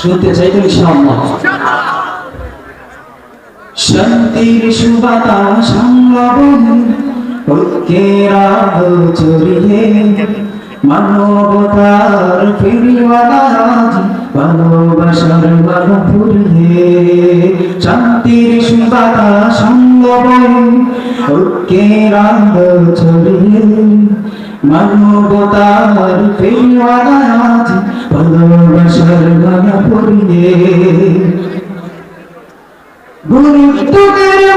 শুনতে চাই তো ইনশাআল্লাহ। শান্তির সুবাতাস ছড়িয়ে মানবতার ফিরিওয়ালা ভালোবাসার বাধা ফুরিয়ে। শান্তির সুবাতাস বহে ঐক্যের আলো মানবতার আজ ভালোবাসার বাধা ফুরিয়ে গরিব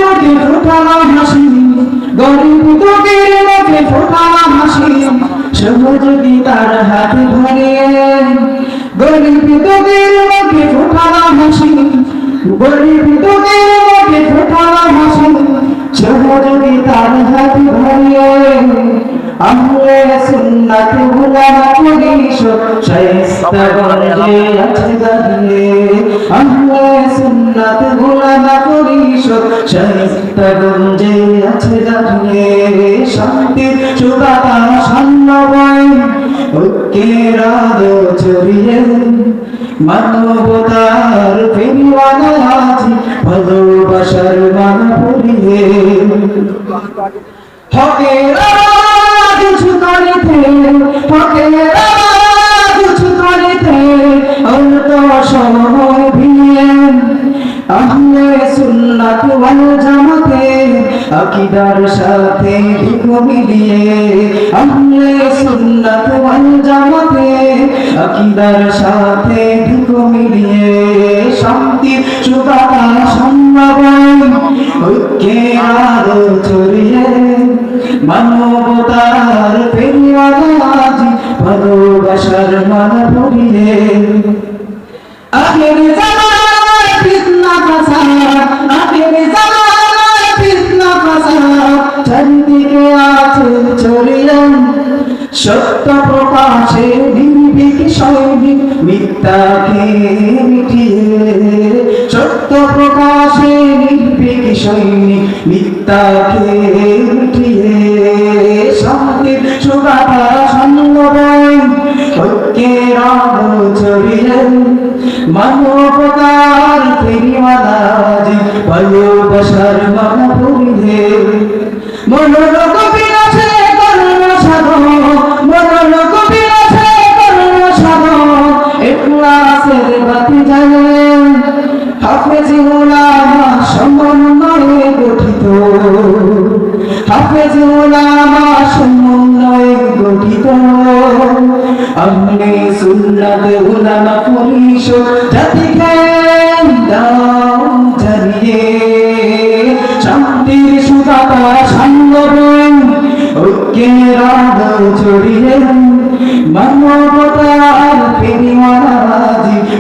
মুখে ফোটানো হাসি গরিব তোদের মুখে ফোটানো ধরিয়ে গরিব মুখে ফোটানো হাসি গরিব মুখে ফোটানো হাসি সহযোগিতার হাত আহলে সুন্নাত উলামা পরিষদ শায়েস্তাগঞ্জে আছে দাঁড়িয়ে আহলে সুন্নাত উলামা পরিষদ শায়েস্তাগঞ্জে আছে দাঁড়িয়ে শান্তির সুবাতা সান্নবয় ঐক্যের আলো ছড়িয়ে মানবতার ফেরিওয়ালা আজ ভালোবাসার মানা পড়িয়ে হকেরা আহলে সুন্নাত ওয়াল জামাতে আকীদার সাথে ঢুক মিলিয়ে আহলে সুন্নাত ওয়াল জামাতে আকীদার সাথে ঢুক মিলিয়ে শান্তি সুবাতা সম্ভবন ঐক্যের আলো ছড়িয়ে মানবতার পেরিয়াজ ভালোবাসার মান ভরিয়ে আখের ছড়িয়ে সত্য প্রকাশে নির্ভীক সৈনিক মিথ্যাকে মিটিয়ে। সত্য প্রকাশে নির্ভীক সৈনিক মিথ্যাকে মিটিয়ে। শান্তির সুগাথা সন্নবয় ঐক্যের আলো ছড়িয়ে মানবতার ফেরিওয়ালাজি ভালোবাসার মানা পড়িয়ে মনোরোগ হাফেজ উলামা সমন্বয়ে গঠিত। হাফেজ উলামা সমন্বয়ে গঠিত। আমনে সুন্নাত উলামা পরিষদ জাতিকে দাও জানিয়ে। শান্তির সুদাতা সাঙ্গবন, ঐক্যের আলো ছড়িয়ে পেরিওয়ালাজি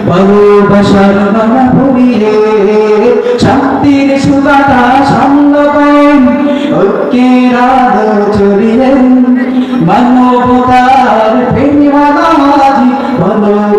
ভালোবাসার নানা ভূমিরে শান্তির সুবাতা সামল করেন ঐক্যের আদর ছড়িলেন মানবতার প্রেমী মানবাজি ভালো